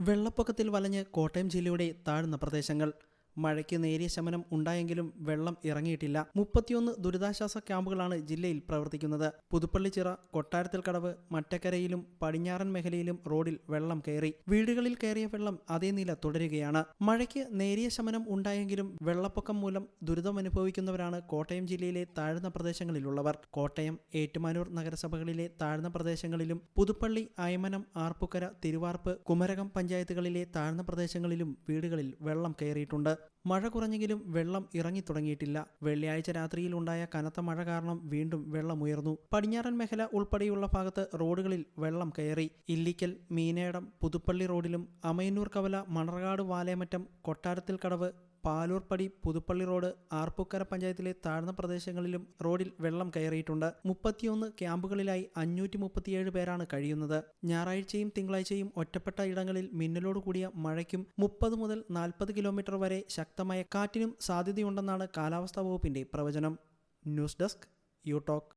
വെള്ളപ്പൊക്കത്തിൽ വലഞ്ഞ് കോട്ടയം ജില്ലയുടെ താഴ്ന്ന പ്രദേശങ്ങൾ. മഴയ്ക്ക് നേരിയ ശമനം ഉണ്ടായെങ്കിലും വെള്ളം ഇറങ്ങിയിട്ടില്ല. മുപ്പത്തിയൊന്ന് ദുരിതാശ്വാസ ക്യാമ്പുകളാണ് ജില്ലയിൽ പ്രവർത്തിക്കുന്നത്. പുതുപ്പള്ളിച്ചിറ കൊട്ടാരത്തിൽ കടവ് മറ്റക്കരയിലും പടിഞ്ഞാറൻ മേഖലയിലും റോഡിൽ വെള്ളം കയറി. വീടുകളിൽ കയറിയ വെള്ളം അതേ നില തുടരുകയാണ്. മഴയ്ക്ക് നേരിയ ശമനം ഉണ്ടായെങ്കിലും വെള്ളപ്പൊക്കം മൂലം ദുരിതം ദുരിതമനുഭവിക്കുന്നവരാണ് കോട്ടയം ജില്ലയിലെ താഴ്ന്ന പ്രദേശങ്ങളിലുള്ളവർ. കോട്ടയം ഏറ്റുമാനൂർ നഗരസഭകളിലെ താഴ്ന്ന പ്രദേശങ്ങളിലും പുതുപ്പള്ളി അയമനം ആർപ്പുക്കര തിരുവാർപ്പ് കുമരകം പഞ്ചായത്തുകളിലെ താഴ്ന്ന പ്രദേശങ്ങളിലും വീടുകളിൽ വെള്ളം കയറിയിട്ടുണ്ട്. മഴ കുറഞ്ഞെങ്കിലും വെള്ളം ഇറങ്ങി തുടങ്ങിയിട്ടില്ല. വെള്ളിയാഴ്ച രാത്രിയിൽ ഉണ്ടായ കനത്ത മഴ കാരണം വീണ്ടും വെള്ളമുയർന്നു പടിഞ്ഞാറൻ മേഖല ഉൾപ്പെടെയുള്ള ഭാഗത്ത് റോഡുകളിൽ വെള്ളം കയറി. ഇല്ലിക്കൽ മീനേടം പുതുപ്പള്ളി റോഡിലും അമയന്നൂർ കവല മണർകാട് വാലേമറ്റം കൊട്ടാരത്തിൽ കടവ് പാലൂർപ്പടി പുതുപ്പള്ളി റോഡ് ആർപ്പൂക്കര പഞ്ചായത്തിലെ താഴ്ന്ന പ്രദേശങ്ങളിലും റോഡിൽ വെള്ളം കയറിയിട്ടുണ്ട്. മുപ്പത്തിയൊന്ന് ക്യാമ്പുകളിലായി അഞ്ഞൂറ്റി മുപ്പത്തിയേഴ് പേരാണ് കഴിയുന്നത്. ഞായറാഴ്ചയും തിങ്കളാഴ്ചയും ഒറ്റപ്പെട്ട ഇടങ്ങളിൽ മിന്നലോട് കൂടിയ മഴയ്ക്കും മുപ്പത് മുതൽ നാൽപ്പത് കിലോമീറ്റർ വരെ ശക്തമായ കാറ്റിനും സാധ്യതയുണ്ടെന്നാണ് കാലാവസ്ഥാ വകുപ്പിന്റെ പ്രവചനം. News desk you talk